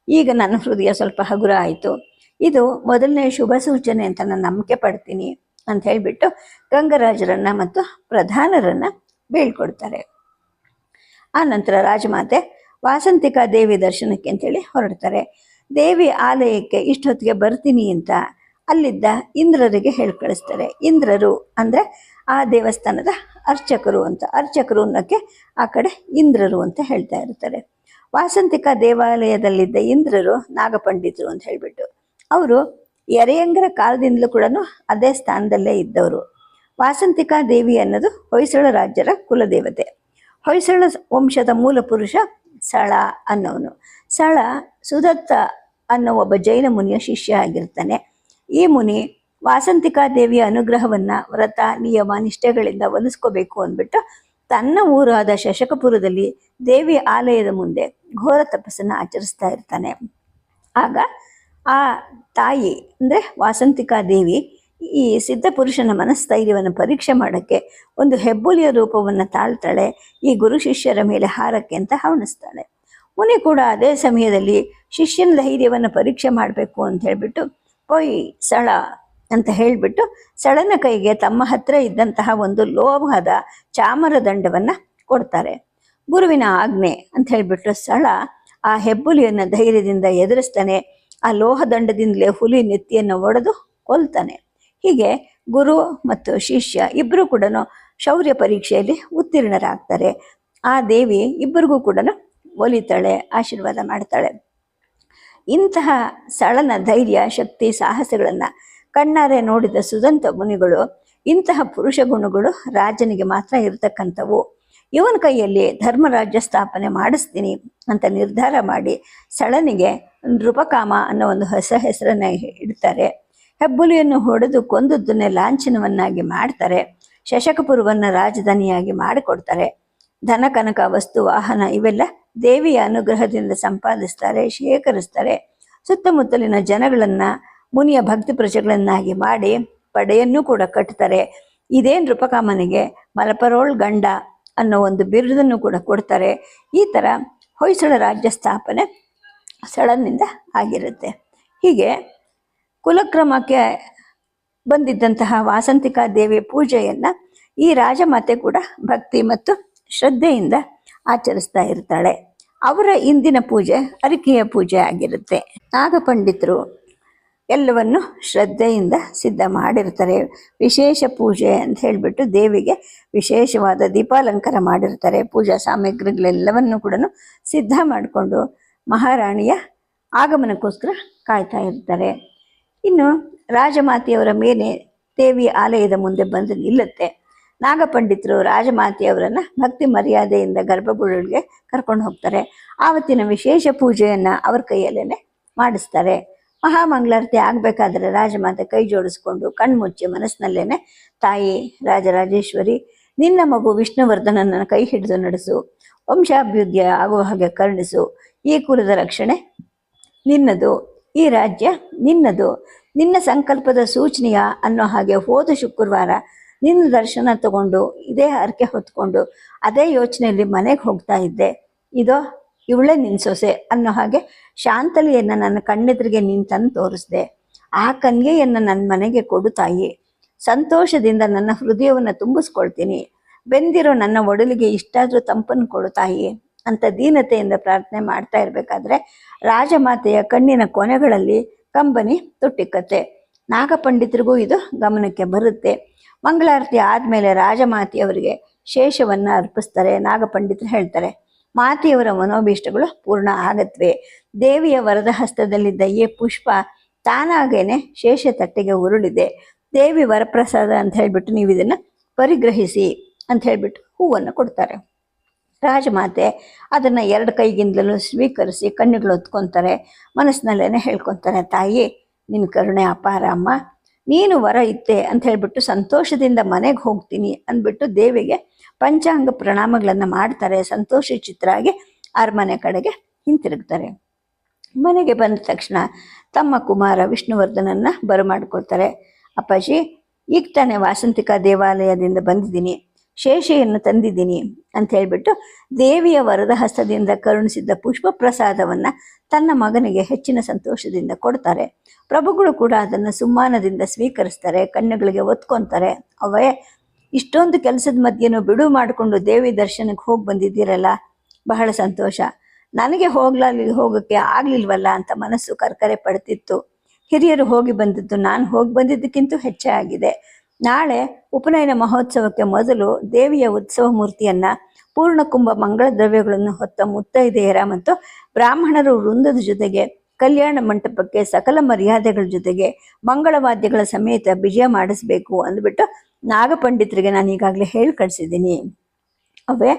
Speaker 1: ಈಗ ನನ್ನ ಹೃದಯ ಸ್ವಲ್ಪ ಹಗುರ ಆಯಿತು ಇದು ಮೊದಲನೇ ಶುಭ ಸೂಚನೆ ಅಂತ ನಾನು ನಂಬಿಕೆ ಪಡ್ತೀನಿ ಅಂತ ಹೇಳಿಬಿಟ್ಟು ಗಂಗರಾಜರನ್ನ ಮತ್ತು ಪ್ರಧಾನರನ್ನ ಬೀಳ್ಕೊಡ್ತಾರೆ. ಆ ನಂತರ ರಾಜಮಾತೆ ವಾಸಂತಿಕಾ ದೇವಿ ದರ್ಶನಕ್ಕೆ ಅಂತೇಳಿ ಹೊರಡ್ತಾರೆ. ದೇವಿ ಆಲಯಕ್ಕೆ ಇಷ್ಟೊತ್ತಿಗೆ ಬರ್ತೀನಿ ಅಂತ ಅಲ್ಲಿದ್ದ ಇಂದ್ರರಿಗೆ ಹೇಳಿ ಕಳಿಸ್ತಾರೆ ಇಂದ್ರರು ಅಂದರೆ ಆ ದೇವಸ್ಥಾನದ ಅರ್ಚಕರು ಅಂತ. ಅರ್ಚಕರು ಅನ್ನೋಕ್ಕೆ ಆ ಕಡೆ ಇಂದ್ರರು ಅಂತ ಹೇಳ್ತಾ ಇರ್ತಾರೆ. ವಾಸಂತಿಕ ದೇವಾಲಯದಲ್ಲಿದ್ದ ಇಂದ್ರರು ನಾಗಪಂಡಿತರು ಅಂತ ಹೇಳಿಬಿಟ್ಟು. ಅವರು ಎರೆಯಂಗರ ಕಾಲದಿಂದಲೂ ಕೂಡ ಅದೇ ಸ್ಥಾನದಲ್ಲೇ ಇದ್ದವರು. ವಾಸಂತಿಕಾ ದೇವಿ ಅನ್ನೋದು ಹೊಯ್ಸಳ ರಾಜ್ಯರ ಕುಲದೇವತೆ. ಹೊಯ್ಸಳ ವಂಶದ ಮೂಲ ಪುರುಷ ಸಳ ಅನ್ನೋನು. ಸಳ ಸುದತ್ತ ಅನ್ನೋ ಒಬ್ಬ ಜೈನ ಮುನಿಯ ಶಿಷ್ಯ ಆಗಿರ್ತಾನೆ. ಈ ಮುನಿ ವಾಸಂತಿಕಾ ದೇವಿಯ ಅನುಗ್ರಹವನ್ನ ವ್ರತ, ನಿಯಮ, ನಿಷ್ಠೆಗಳಿಂದ ಒಲಿಸ್ಕೋಬೇಕು ಅಂದ್ಬಿಟ್ಟು ತನ್ನ ಊರಾದ ಶಶಕಪುರದಲ್ಲಿ ದೇವಿ ಆಲಯದ ಮುಂದೆ ಘೋರ ತಪಸ್ಸನ್ನು ಆಚರಿಸ್ತಾ ಇರ್ತಾನೆ. ಆಗ ಆ ತಾಯಿ ಅಂದರೆ ವಾಸಂತಿಕಾ ದೇವಿ ಈ ಸಿದ್ಧ ಪುರುಷನ ಮನಸ್ಥೈರ್ಯವನ್ನು ಪರೀಕ್ಷೆ ಮಾಡೋಕ್ಕೆ ಒಂದು ಹೆಬ್ಬುಲಿಯ ರೂಪವನ್ನು ತಾಳ್ತಾಳೆ, ಈ ಗುರು ಶಿಷ್ಯರ ಮೇಲೆ ಹಾರಕ್ಕೆ ಅಂತ ಹವಣಿಸ್ತಾಳೆ. ಮುನಿ ಕೂಡ ಅದೇ ಸಮಯದಲ್ಲಿ ಶಿಷ್ಯನ ಧೈರ್ಯವನ್ನು ಪರೀಕ್ಷೆ ಮಾಡಬೇಕು ಅಂತ ಹೇಳಿಬಿಟ್ಟು, ಪೊಯ್ ಸಳ ಅಂತ ಹೇಳಿಬಿಟ್ಟು ಸಳನ ಕೈಗೆ ತಮ್ಮ ಹತ್ರ ಇದ್ದಂತಹ ಒಂದು ಲೋಹದ ಚಾಮರ ದಂಡವನ್ನು ಕೊಡ್ತಾರೆ. ಗುರುವಿನ ಆಜ್ಞೆ ಅಂತ ಹೇಳಿಬಿಟ್ಟು ಸಳ ಆ ಹೆಬ್ಬುಲಿಯನ್ನು ಧೈರ್ಯದಿಂದ ಎದುರಿಸ್ತಾನೆ, ಆ ಲೋಹದಂಡದಿಂದಲೇ ಹುಲಿ ನೆತ್ತಿಯನ್ನು ಒಡೆದು ಕೊಲ್ತಾನೆ. ಹೀಗೆ ಗುರು ಮತ್ತು ಶಿಷ್ಯ ಇಬ್ಬರೂ ಕೂಡ ಶೌರ್ಯ ಪರೀಕ್ಷೆಯಲ್ಲಿ ಉತ್ತೀರ್ಣರಾಗ್ತಾರೆ. ಆ ದೇವಿ ಇಬ್ಬರಿಗೂ ಕೂಡ ಒಲಿತಾಳೆ, ಆಶೀರ್ವಾದ ಮಾಡ್ತಾಳೆ. ಇಂತಹ ಸಳನ ಧೈರ್ಯ, ಶಕ್ತಿ, ಸಾಹಸಗಳನ್ನು ಕಣ್ಣಾರೆ ನೋಡಿದ ಸುದಂತ ಮುನಿಗಳು, ಇಂತಹ ಪುರುಷ ಗುಣಗಳು ರಾಜನಿಗೆ ಮಾತ್ರ ಇರತಕ್ಕಂಥವು. ಇವನ ಕೈಯಲ್ಲಿ ಧರ್ಮರಾಜ್ಯ ಸ್ಥಾಪನೆ ಮಾಡಿಸ್ತೀನಿ ಅಂತ ನಿರ್ಧಾರ ಮಾಡಿ ಸಳನಿಗೆ ನೃಪಕಾಮ ಅನ್ನೋ ಒಂದು ಹೊಸ ಹೆಸರನ್ನ ಇಡ್ತಾರೆ. ಹೆಬ್ಬುಲಿಯನ್ನು ಹೊಡೆದು ಕೊಂದದ್ದನ್ನೇ ಲಾಂಛನವನ್ನಾಗಿ ಮಾಡ್ತಾರೆ. ಶಶಕಪುರವನ್ನು ರಾಜಧಾನಿಯಾಗಿ ಮಾಡಿಕೊಡ್ತಾರೆ. ಧನ, ಕನಕ, ವಸ್ತು, ವಾಹನ ಇವೆಲ್ಲ ದೇವಿಯ ಅನುಗ್ರಹದಿಂದ ಸಂಪಾದಿಸ್ತಾರೆ, ಶೇಖರಿಸ್ತಾರೆ. ಸುತ್ತಮುತ್ತಲಿನ ಜನಗಳನ್ನ ಮುನಿಯ ಭಕ್ತಿ ಪ್ರಜೆಗಳನ್ನಾಗಿ ಮಾಡಿ ಪಡೆಯನ್ನು ಕೂಡ ಕಟ್ತಾರೆ. ಇದೇನು ನೃಪಕಾಮನಿಗೆ ಮಲಪರೋಳ್ ಗಂಡ ಅನ್ನೋ ಒಂದು ಬಿರುದನ್ನು ಕೂಡ ಕೊಡ್ತಾರೆ. ಈ ಥರ ಹೊಯ್ಸಳ ರಾಜ್ಯ ಸ್ಥಾಪನೆ ಸಳನಿಂದ ಆಗಿರುತ್ತೆ. ಹೀಗೆ ಕುಲಕ್ರಮಕ್ಕೆ ಬಂದಿದ್ದಂತಹ ವಾಸಂತಿಕಾ ದೇವಿ ಪೂಜೆಯನ್ನು ಈ ರಾಜಮಾತೆ ಕೂಡ ಭಕ್ತಿ ಮತ್ತು ಶ್ರದ್ಧೆಯಿಂದ ಆಚರಿಸ್ತಾ ಇರ್ತಾಳೆ. ಅವರ ಇಂದಿನ ಪೂಜೆ ಅರಿಕೆಯ ಪೂಜೆ ಆಗಿರುತ್ತೆ. ನಾಗಪಂಡಿತರು ಎಲ್ಲವನ್ನು ಶ್ರದ್ಧೆಯಿಂದ ಸಿದ್ಧ ಮಾಡಿರ್ತಾರೆ. ವಿಶೇಷ ಪೂಜೆ ಅಂತ ಹೇಳಿಬಿಟ್ಟು ದೇವಿಗೆ ವಿಶೇಷವಾದ ದೀಪಾಲಂಕಾರ ಮಾಡಿರ್ತಾರೆ. ಪೂಜಾ ಸಾಮಗ್ರಿಗಳೆಲ್ಲವನ್ನು ಕೂಡ ಸಿದ್ಧ ಮಾಡಿಕೊಂಡು ಮಹಾರಾಣಿಯ ಆಗಮನಕ್ಕೋಸ್ಕರ ಕಾಯ್ತಾ ಇರ್ತಾರೆ. ಇನ್ನು ರಾಜಮಾತೆಯವರ ಮೇಲೆ ದೇವಿ ಆಲಯದ ಮುಂದೆ ಬಂದು ನಿಲ್ಲುತ್ತೆ. ನಾಗಪಂಡಿತರು ರಾಜಮಾತೆಯವರನ್ನ ಭಕ್ತಿ ಮರ್ಯಾದೆಯಿಂದ ಗರ್ಭಗುಡಿಗೆ ಕರ್ಕೊಂಡು ಹೋಗ್ತಾರೆ. ಆವತ್ತಿನ ವಿಶೇಷ ಪೂಜೆಯನ್ನು ಅವ್ರ ಕೈಯಲ್ಲೇ ಮಾಡಿಸ್ತಾರೆ. ಮಹಾಮಂಗಳಾರತಿ ಆಗಬೇಕಾದ್ರೆ ರಾಜಮಾತೆ ಕೈ ಜೋಡಿಸ್ಕೊಂಡು ಕಣ್ಮುಚ್ಚಿ ಮನಸ್ಸಿನಲ್ಲೇನೆ, ತಾಯಿ ರಾಜರಾಜೇಶ್ವರಿ, ನಿನ್ನ ಮಗು ವಿಷ್ಣುವರ್ಧನನ ಕೈ ಹಿಡಿದು ನಡೆಸು ವಂಶಾಭ್ಯುದಯ ಆಗುವ ಹಾಗೆ ಕರುಣಿಸು, ಈ ಕುಲದ ರಕ್ಷಣೆ ನಿನ್ನದು, ಈ ರಾಜ್ಯ ನಿನ್ನದು, ನಿನ್ನ ಸಂಕಲ್ಪದ ಸೂಚನೆಯ ಅನ್ನೋ ಹಾಗೆ ಹೋದ ಶುಕ್ರವಾರ ನಿನ್ನ ದರ್ಶನ ತಗೊಂಡು, ಇದೇ ಹರಕೆ ಹೊತ್ಕೊಂಡು, ಅದೇ ಯೋಚನೆಯಲ್ಲಿ ಮನೆಗೆ ಹೋಗ್ತಾ ಇದ್ದೆ. ಇದೋ ಇವಳೇ ನಿನ್ ಸೊಸೆ ಅನ್ನೋ ಹಾಗೆ ಶಾಂತಲಿಯನ್ನ ನನ್ನ ಕಣ್ಣೆದ್ರಿಗೆ ನಿಂತನ್ನು ತೋರಿಸ್ದೆ. ಆ ಕನ್ಯೆಯನ್ನು ನನ್ನ ಮನೆಗೆ ಕೊಡು ತಾಯಿ. ಸಂತೋಷದಿಂದ ನನ್ನ ಹೃದಯವನ್ನು ತುಂಬಿಸ್ಕೊಳ್ತೀನಿ. ಬೆಂದಿರೋ ನನ್ನ ಒಡಲಿಗೆ ಇಷ್ಟಾದರೂ ತಂಪನ್ನು ಕೊಡು ತಾಯಿ ಅಂತ ದೀನತೆಯಿಂದ ಪ್ರಾರ್ಥನೆ ಮಾಡ್ತಾ ಇರಬೇಕಾದ್ರೆ ರಾಜಮಾತೆಯ ಕಣ್ಣಿನ ಕೊನೆಗಳಲ್ಲಿ ಕಂಬನಿ ತೊಟ್ಟಿಕ್ಕತ್ತೆ. ನಾಗಪಂಡಿತರಿಗೂ ಇದು ಗಮನಕ್ಕೆ ಬರುತ್ತೆ. ಮಂಗಳಾರತಿ ಆದಮೇಲೆ ರಾಜಮಾತೆಯವರಿಗೆ ಶೇಷವನ್ನು ಅರ್ಪಿಸ್ತಾರೆ, ನಾಗಪಂಡಿತರು ಹೇಳ್ತಾರೆ. ಮಾತೆಯವರ ಮನೋಭೀಷ್ಟಗಳು ಪೂರ್ಣ ಆಗತ್ವೆ. ದೇವಿಯ ವರದ ಹಸ್ತದಲ್ಲಿದ್ದ ಈ ಪುಷ್ಪ ತಾನಾಗೇನೆ ಶೇಷ ತಟ್ಟೆಗೆ ಉರುಳಿದೆ. ದೇವಿ ವರಪ್ರಸಾದ ಅಂತ ಹೇಳಿಬಿಟ್ಟು ನೀವು ಇದನ್ನು ಪರಿಗ್ರಹಿಸಿ ಅಂತ ಹೇಳಿಬಿಟ್ಟು ಹೂವನ್ನು ಕೊಡ್ತಾರೆ. ರಾಜಮಾತೆ ಅದನ್ನು ಎರಡು ಕೈಗಿಂದಲೂ ಸ್ವೀಕರಿಸಿ ಕಣ್ಣುಗಳು ಹೊತ್ಕೊತಾರೆ. ಮನಸ್ಸಿನಲ್ಲೇನೆ ಹೇಳ್ಕೊತಾರೆ, ತಾಯಿ ನಿನ್ನ ಕರುಣೆ ಅಪಾರ ಅಮ್ಮ. ನೀನು ವರ ಇತ್ತೆ ಅಂತ ಹೇಳ್ಬಿಟ್ಟು ಸಂತೋಷದಿಂದ ಮನೆಗೆ ಹೋಗ್ತೀನಿ ಅಂದ್ಬಿಟ್ಟು ದೇವಿಗೆ ಪಂಚಾಂಗ ಪ್ರಣಾಮಗಳನ್ನು ಮಾಡ್ತಾರೆ. ಸಂತೋಷ ಚಿತ್ರಾಗಿ ಅರಮನೆ ಕಡೆಗೆ ಹಿಂತಿರುಗ್ತಾರೆ. ಮನೆಗೆ ಬಂದ ತಕ್ಷಣ ತಮ್ಮ ಕುಮಾರ ವಿಷ್ಣುವರ್ಧನನ್ನ ಬರಮಾಡ್ಕೊಳ್ತಾರೆ ಅಪ್ಪಾಜಿ, ಈಗ ತಾನೇ ವಾಸಂತಿಕ ದೇವಾಲಯದಿಂದ ಬಂದಿದ್ದೀನಿ. ಶೇಷೆಯನ್ನು ತಂದಿದ್ದೀನಿ ಅಂತ ಹೇಳಿಬಿಟ್ಟು ದೇವಿಯ ವರದ ಹಸ್ತದಿಂದ ಕರುಣಿಸಿದ್ದ ಪುಷ್ಪ ಪ್ರಸಾದವನ್ನ ತನ್ನ ಮಗನಿಗೆ ಹೆಚ್ಚಿನ ಸಂತೋಷದಿಂದ ಕೊಡ್ತಾರೆ. ಪ್ರಭುಗಳು ಕೂಡ ಅದನ್ನು ಸುಮ್ಮಾನದಿಂದ ಸ್ವೀಕರಿಸ್ತಾರೆ ಕಣ್ಣುಗಳಿಗೆ ಒತ್ಕೊಂತಾರೆ ಅವೇ, ಇಷ್ಟೊಂದು ಕೆಲಸದ ಮಧ್ಯೆನೂ ಬಿಡು ಮಾಡಿಕೊಂಡು ದೇವಿ ದರ್ಶನಕ್ಕೆ ಹೋಗಿ ಬಂದಿದ್ದೀರಲ್ಲ? ಬಹಳ ಸಂತೋಷ. ನನಗೆ ಹೋಗ್ಲಲ್ಲಿ ಹೋಗೋಕ್ಕೆ ಆಗ್ಲಿಲ್ವಲ್ಲ ಅಂತ ಮನಸ್ಸು ಕರ್ಕರೆ ಪಡ್ತಿತ್ತು. ಹಿರಿಯರು ಹೋಗಿ ಬಂದಿದ್ದು, ನಾನು ಹೋಗಿ ಬಂದಿದ್ದಕ್ಕಿಂತ ಹೆಚ್ಚೇ ಆಗಿದೆ. ನಾಳೆ ಉಪನಯನ ಮಹೋತ್ಸವಕ್ಕೆ ಮೊದಲು ದೇವಿಯ ಉತ್ಸವ ಮೂರ್ತಿಯನ್ನ ಪೂರ್ಣಕುಂಭ ಮಂಗಳ ದ್ರವ್ಯಗಳನ್ನು ಹೊತ್ತ ಮುತ್ತೈದೆಯರ ಮತ್ತು ಬ್ರಾಹ್ಮಣರು ವೃಂದದ ಜೊತೆಗೆ ಕಲ್ಯಾಣ ಮಂಟಪಕ್ಕೆ ಸಕಲ ಮರ್ಯಾದೆಗಳ ಜೊತೆಗೆ ಮಂಗಳವಾದ್ಯಗಳ ಸಮೇತ ವಿಜಯ ಮಾಡಿಸ್ಬೇಕು ಅಂದ್ಬಿಟ್ಟು ನಾಗಪಂಡಿತರಿಗೆ ನಾನು ಈಗಾಗಲೇ ಹೇಳಿ ಕಳಿಸಿದ್ದೀನಿ. ಅವೇ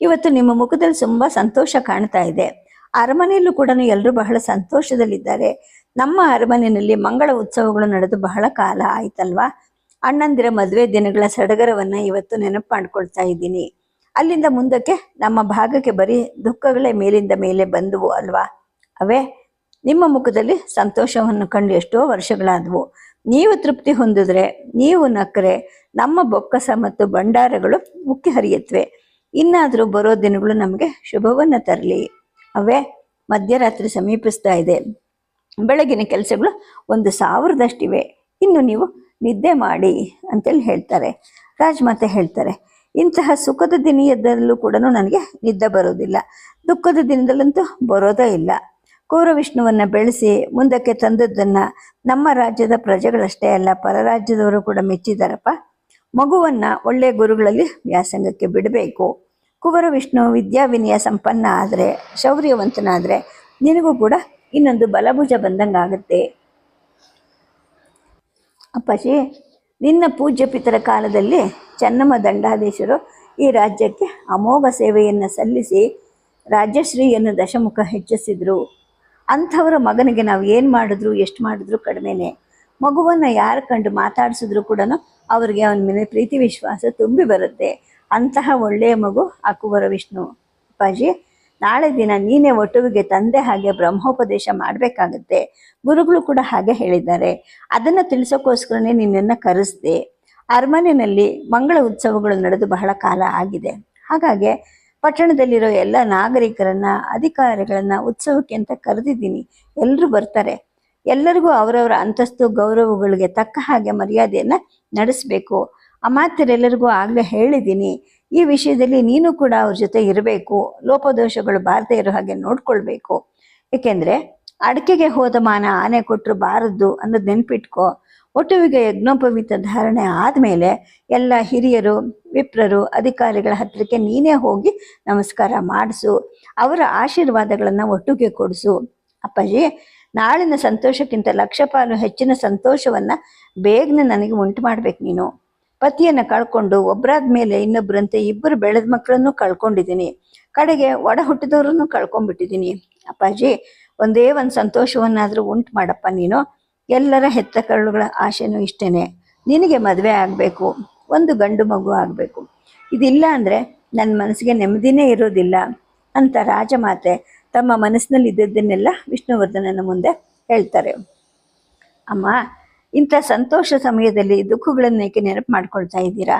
Speaker 1: ಇವತ್ತು ನಿಮ್ಮ ಮುಖದಲ್ಲಿ ತುಂಬಾ ಸಂತೋಷ ಕಾಣ್ತಾ ಇದೆ. ಅರಮನೆಯಲ್ಲೂ ಕೂಡ ಎಲ್ಲರೂ ಬಹಳ ಸಂತೋಷದಲ್ಲಿದ್ದಾರೆ. ನಮ್ಮ ಅರಮನೆಯಲ್ಲಿ ಮಂಗಳ ಉತ್ಸವಗಳು ನಡೆದು ಬಹಳ ಕಾಲ ಆಯ್ತಲ್ವಾ? ಅಣ್ಣಂದಿರ ಮದುವೆ ದಿನಗಳ ಸಡಗರವನ್ನ ಇವತ್ತು ನೆನಪು ಮಾಡ್ಕೊಳ್ತಾ ಇದ್ದೀನಿ. ಅಲ್ಲಿಂದ ಮುಂದಕ್ಕೆ ನಮ್ಮ ಭಾಗಕ್ಕೆ ಬರೀ ದುಃಖಗಳೇ ಮೇಲಿಂದ ಮೇಲೆ ಬಂದವು ಅಲ್ವಾ? ಅವೇ, ನಿಮ್ಮ ಮುಖದಲ್ಲಿ ಸಂತೋಷವನ್ನು ಕಂಡು ಎಷ್ಟೋ ವರ್ಷಗಳಾದವು. ನೀವು ತೃಪ್ತಿ ಹೊಂದಿದ್ರೆ, ನೀವು ನಕ್ಕರೆ, ನಮ್ಮ ಬೊಕ್ಕಸ ಮತ್ತು ಭಂಡಾರಗಳು ಮುಖ್ಯ ಹರಿಯತ್ವೆ. ಇನ್ನಾದರೂ ಬರೋ ದಿನಗಳು ನಮಗೆ ಶುಭವನ್ನು ತರಲಿ. ಅವೇ, ಮಧ್ಯರಾತ್ರಿ ಸಮೀಪಿಸ್ತಾ ಇದೆ. ಬೆಳಗಿನ ಕೆಲಸಗಳು ಒಂದು ಸಾವಿರದಷ್ಟಿವೆ. ಇನ್ನು ನೀವು ನಿದ್ದೆ ಮಾಡಿ ಅಂತೇಳಿ ಹೇಳ್ತಾರೆ. ರಾಜಮಾತೆ ಹೇಳ್ತಾರೆ, ಇಂತಹ ಸುಖದ ದಿನದಲ್ಲೂ ಕೂಡ ನನಗೆ ನಿದ್ದೆ ಬರೋದಿಲ್ಲ. ದುಃಖದ ದಿನದಲ್ಲಂತೂ ಬರೋದೇ ಇಲ್ಲ. ವಿಷ್ಣುವನ್ನ ಬೆಳೆಸಿ ಮುಂದಕ್ಕೆ ತಂದದ್ದನ್ನು ನಮ್ಮ ರಾಜ್ಯದ ಪ್ರಜೆಗಳಷ್ಟೇ ಅಲ್ಲ, ಪರರಾಜ್ಯದವರು ಕೂಡ ಮೆಚ್ಚಿದಾರಪ್ಪ. ಮಗುವನ್ನ ಒಳ್ಳೆಯ ಗುರುಗಳಲ್ಲಿ ವ್ಯಾಸಂಗಕ್ಕೆ ಬಿಡಬೇಕು. ಕುವರ ವಿಷ್ಣು ವಿದ್ಯಾವಿನಯ ಸಂಪನ್ನ ಆದರೆ, ಶೌರ್ಯವಂತನಾದರೆ ನಿನಗೂ ಕೂಡ ಇನ್ನೊಂದು ಬಲಭುಜ ಬಂದಂಗಾಗುತ್ತೆ. ಅಪ್ಪಾಜಿ, ನಿನ್ನ ಪೂಜ್ಯ ಪಿತರ ಕಾಲದಲ್ಲಿ ಚೆನ್ನಮ್ಮ ದಂಡಾಧೀಶರು ಈ ರಾಜ್ಯಕ್ಕೆ ಅಮೋಘ ಸೇವೆಯನ್ನು ಸಲ್ಲಿಸಿ ರಾಜ್ಯಶ್ರೀಯನ್ನು ದಶಮುಖ ಹೆಚ್ಚಿಸಿದರು. ಅಂಥವರ ಮಗನಿಗೆ ನಾವು ಏನು ಮಾಡಿದ್ರು, ಎಷ್ಟು ಮಾಡಿದ್ರು ಕಡಿಮೆನೆ. ಮಗುವನ್ನು ಯಾರು ಕಂಡು ಮಾತಾಡಿಸಿದ್ರು ಕೂಡ ಅವರಿಗೆ ಅವನ ಮೇಲೆ ಪ್ರೀತಿ ವಿಶ್ವಾಸ ತುಂಬಿ ಬರುತ್ತೆ. ಅಂತಹ ಒಳ್ಳೆಯ ಮಗು ಅಕುವರ ಕುವರ ವಿಷ್ಣು. ಅಪ್ಪಾಜಿ ನಾಳೆ ದಿನ ನೀನೇ ಒಟ್ಟುವಿಗೆ ತಂದೆ ಹಾಗೆ ಬ್ರಹ್ಮೋಪದೇಶ ಮಾಡಬೇಕಾಗತ್ತೆ. ಗುರುಗಳು ಕೂಡ ಹಾಗೆ ಹೇಳಿದ್ದಾರೆ. ಅದನ್ನು ತಿಳಿಸೋಕ್ಕೋಸ್ಕರನೇ ನಿನ್ನನ್ನು ಕರೆಸ್ದೆ. ಅರಮನೆಯಲ್ಲಿ ಮಂಗಳ ಉತ್ಸವಗಳು ನಡೆದು ಬಹಳ ಕಾಲ ಆಗಿದೆ. ಹಾಗಾಗಿ ಪಟ್ಟಣದಲ್ಲಿರೋ ಎಲ್ಲ ನಾಗರಿಕರನ್ನ, ಅಧಿಕಾರಿಗಳನ್ನ ಉತ್ಸವಕ್ಕೆ ಅಂತ ಕರೆದಿದ್ದೀನಿ. ಎಲ್ಲರೂ ಬರ್ತಾರೆ. ಎಲ್ಲರಿಗೂ ಅವರವರ ಅಂತಸ್ತು, ಗೌರವಗಳಿಗೆ ತಕ್ಕ ಹಾಗೆ ಮರ್ಯಾದೆಯನ್ನು ನಡೆಸಬೇಕು. ಅಮಾತ್ಯರೆಲ್ಲರಿಗೂ ಆಗಲೇ ಹೇಳಿದ್ದೀನಿ. ಈ ವಿಷಯದಲ್ಲಿ ನೀನು ಕೂಡ ಅವ್ರ ಜೊತೆ ಇರಬೇಕು, ಲೋಪದೋಷಗಳು ಬಾರದೇ ಇರೋ ಹಾಗೆ ನೋಡ್ಕೊಳ್ಬೇಕು. ಏಕೆಂದ್ರೆ ಅಡಿಕೆಗೆ ಹೋದ ಮಾನ ಆನೆ ಕೊಟ್ಟರು ಬಾರದ್ದು ಅನ್ನೋದು ನೆನ್ಪಿಟ್ಕೋ, ಒಟ್ಟುವಿಗೆ ಯಜ್ಞೋಪವೀತ ಧಾರಣೆ ಆದಮೇಲೆ ಎಲ್ಲ ಹಿರಿಯರು, ವಿಪ್ರರು, ಅಧಿಕಾರಿಗಳ ಹತ್ತಿರಕ್ಕೆ ನೀನೇ ಹೋಗಿ ನಮಸ್ಕಾರ ಮಾಡಿಸು, ಅವರ ಆಶೀರ್ವಾದಗಳನ್ನು ಒಟ್ಟಿಗೆ ಕೊಡಿಸು. ಅಪ್ಪಾಜಿ, ನಾಳಿನ ಸಂತೋಷಕ್ಕಿಂತ ಲಕ್ಷಪಾಲು ಹೆಚ್ಚಿನ ಸಂತೋಷವನ್ನ ಬೇಗನೆ ನನಗೆ ಉಂಟು ಮಾಡ್ಬೇಕು ನೀನು. ಪತಿಯನ್ನ ಕಳ್ಕೊಂಡು ಒಬ್ಬರಾದ ಮೇಲೆ ಇನ್ನೊಬ್ಬರಂತೆ ಇಬ್ಬರು ಬೆಳೆದ ಮಕ್ಕಳನ್ನು ಕಳ್ಕೊಂಡಿದ್ದೀನಿ. ಕಡೆಗೆ ಒಡ ಹುಟ್ಟಿದವರನ್ನು ಕಳ್ಕೊಂಡ್ಬಿಟ್ಟಿದ್ದೀನಿ. ಅಪ್ಪಾಜಿ, ಒಂದೇ ಒಂದು ಸಂತೋಷವನ್ನಾದರೂ ಉಂಟು ಮಾಡಪ್ಪ ನೀನು. ಎಲ್ಲರ ಹೆತ್ತ ಕರುಳುಗಳ ಆಶೆನೂ ಇಷ್ಟೇ ನಿನಗೆ ಮದುವೆ ಆಗಬೇಕು, ಒಂದು ಗಂಡು ಮಗು ಆಗಬೇಕು. ಇದಿಲ್ಲ ಅಂದರೆ ನನ್ನ ಮನಸ್ಸಿಗೆ ನೆಮ್ಮದಿನೇ ಇರೋದಿಲ್ಲ. ಅಂತ ರಾಜಮಾತೆ ತಮ್ಮ ಮನಸ್ಸಿನಲ್ಲಿ ಇದ್ದದ್ದನ್ನೆಲ್ಲ ವಿಷ್ಣುವರ್ಧನನ ಮುಂದೆ ಹೇಳ್ತಾರೆ. ಅಮ್ಮ ಇಂಥ ಸಂತೋಷ ಸಮಯದಲ್ಲಿ ದುಃಖಗಳನ್ನು ಏಕೆ ನೆನಪು ಮಾಡ್ಕೊಳ್ತಾ ಇದ್ದೀರಾ?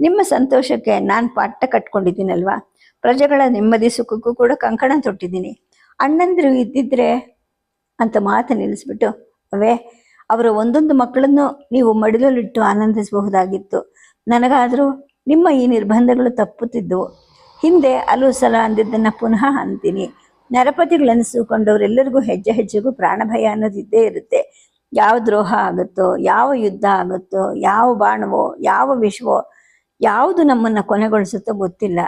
Speaker 1: ನಿಮ್ಮ ಸಂತೋಷಕ್ಕೆ ನಾನು ಪಾಠ ಕಟ್ಕೊಂಡಿದ್ದೀನಲ್ವಾ? ಪ್ರಜೆಗಳ ನೆಮ್ಮದಿ ಸುಖಕ್ಕೂ ಕೂಡ ಕಂಕಣ ತೊಟ್ಟಿದ್ದೀನಿ. ಅಣ್ಣಂದಿರು ಇದ್ದಿದ್ರೆ ಅಂತ ಮಾತು ನಿಲ್ಲಿಸ್ಬಿಟ್ಟು, ಅವೇ, ಅವರ ಒಂದೊಂದು ಮಕ್ಕಳನ್ನು ನೀವು ಮಡಿಲಲ್ಲಿಟ್ಟು ಆನಂದಿಸಬಹುದಾಗಿತ್ತು. ನನಗಾದರೂ ನಿಮ್ಮ ಈ ನಿರ್ಬಂಧಗಳು ತಪ್ಪುತ್ತಿದ್ದವು. ಹಿಂದೆ ಹಲವು ಸಲ ಅಂದಿದ್ದನ್ನು ಪುನಃ ಅಂತೀನಿ. ನರಪತಿಗಳನ್ನಿಸಿಕೊಂಡವರೆಲ್ಲರಿಗೂ ಹೆಜ್ಜೆ ಹೆಜ್ಜೆಗೂ ಪ್ರಾಣಭಯ ಅನ್ನೋದಿದ್ದೇ ಇರುತ್ತೆ. ಯಾವ ದ್ರೋಹ ಆಗುತ್ತೋ, ಯಾವ ಯುದ್ಧ ಆಗುತ್ತೋ, ಯಾವ ಬಾಣವೋ, ಯಾವ ವಿಷವೋ ಯಾವುದು ನಮ್ಮನ್ನು ಕೊನೆಗೊಳಿಸುತ್ತೋ ಗೊತ್ತಿಲ್ಲ.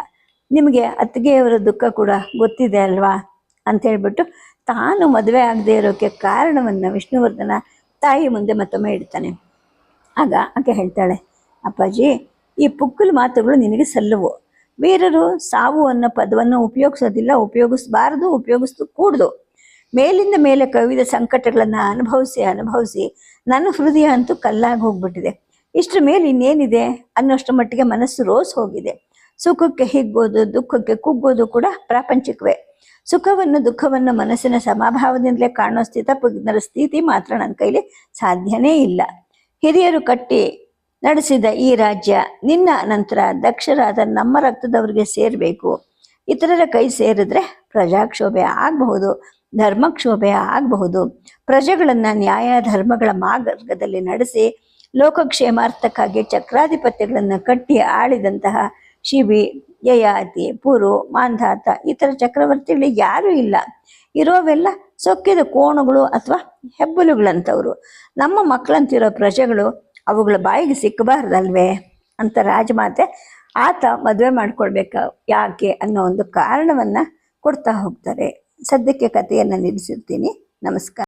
Speaker 1: ನಿಮಗೆ ಅತ್ತಿಗೆಯವರ ದುಃಖ ಕೂಡ ಗೊತ್ತಿದೆ ಅಲ್ವಾ? ಅಂತ ಹೇಳ್ಬಿಟ್ಟು ತಾನು ಮದುವೆ ಆಗದೆ ಇರೋಕ್ಕೆ ಕಾರಣವನ್ನು ವಿಷ್ಣುವರ್ಧನ ತಾಯಿ ಮುಂದೆ ಮತ್ತೊಮ್ಮೆ ಇಡ್ತಾನೆ. ಆಗ ಆಕೆ ಹೇಳ್ತಾಳೆ, ಅಪ್ಪಾಜಿ, ಈ ಪುಕ್ಕಲ್ ಮಾತುಗಳು ನಿನಗೆ ಸಲ್ಲವು. ವೀರರು ಸಾವು ಅನ್ನೋ ಪದವನ್ನು ಉಪಯೋಗಿಸೋದಿಲ್ಲ, ಉಪಯೋಗಿಸ್ಬಾರ್ದು ಉಪಯೋಗಿಸ್ದು ಕೂಡ್ದು ಮೇಲಿಂದ ಮೇಲೆ ಕವಿದ ಸಂಕಟಗಳನ್ನು ಅನುಭವಿಸಿ ಅನುಭವಿಸಿ ನನ್ನ ಹೃದಯ ಅಂತೂ ಕಲ್ಲಾಗಿ ಹೋಗ್ಬಿಟ್ಟಿದೆ. ಇಷ್ಟರ ಮೇಲೆ ಇನ್ನೇನಿದೆ ಅನ್ನೋಷ್ಟು ಮಟ್ಟಿಗೆ ಮನಸ್ಸು ರೋಸ್ ಹೋಗಿದೆ. ಸುಖಕ್ಕೆ ಹಿಗ್ಗೋದು, ದುಃಖಕ್ಕೆ ಕುಗ್ಗೋದು ಕೂಡ ಪ್ರಾಪಂಚಿಕವೇ. ಸುಖವನ್ನು, ದುಃಖವನ್ನು ಮನಸ್ಸಿನ ಸಮಭಾವದಿಂದಲೇ ಕಾಣೋ ಸ್ಥಿತಪ್ರಜ್ಞರ ಸ್ಥಿತಿ ಮಾತ್ರ ನನ್ನ ಕೈಲಿ ಸಾಧ್ಯನೇ ಇಲ್ಲ. ಹಿರಿಯರು ಕಟ್ಟಿ ನಡೆಸಿದ ಈ ರಾಜ್ಯ ನಿನ್ನ ನಂತರ ದಕ್ಷರಾದ ನಮ್ಮ ರಕ್ತದವರಿಗೆ ಸೇರಬೇಕು. ಇತರರ ಕೈ ಸೇರಿದ್ರೆ ಪ್ರಜಾಕ್ಷೋಭೆ ಆಗಬಹುದು. ಧರ್ಮಕ್ಷೋಭೆ ಆಗಬಹುದು. ಪ್ರಜೆಗಳನ್ನು ನ್ಯಾಯ ಧರ್ಮಗಳ ಮಾರ್ಗದಲ್ಲಿ ನಡೆಸಿ ಲೋಕಕ್ಷೇಮಾರ್ಥಕ್ಕಾಗಿ ಚಕ್ರಾಧಿಪತ್ಯಗಳನ್ನು ಕಟ್ಟಿ ಆಳಿದಂತಹ ಶಿಬಿ ಯಯಾತಿ, ಪುರು, ಮಾಂಧಾತ ಇತರ ಚಕ್ರವರ್ತಿಗಳು ಯಾರೂ ಇಲ್ಲ. ಇರೋವೆಲ್ಲ ಸೊಕ್ಕಿದ ಕೋಣಗಳು ಅಥವಾ ಹೆಬ್ಬಲುಗಳಂಥವ್ರು ನಮ್ಮ ಮಕ್ಕಳಂತಿರೋ ಪ್ರಜೆಗಳು ಅವುಗಳ ಬಾಯಿಗೆ ಸಿಕ್ಕಬಾರ್ದಲ್ವೇ ಅಂತ ರಾಜಮಾತೆ ಆತ ಮದುವೆ ಮಾಡ್ಕೊಳ್ಬೇಕ ಯಾಕೆ ಅನ್ನೋ ಒಂದು ಕಾರಣವನ್ನು ಕೊಡ್ತಾ ಹೋಗ್ತಾರೆ. ಸದ್ಯಕ್ಕೆ ಕಥೆಯನ್ನು ನಿಲ್ಲಿಸುತ್ತೀನಿ. ನಮಸ್ಕಾರ.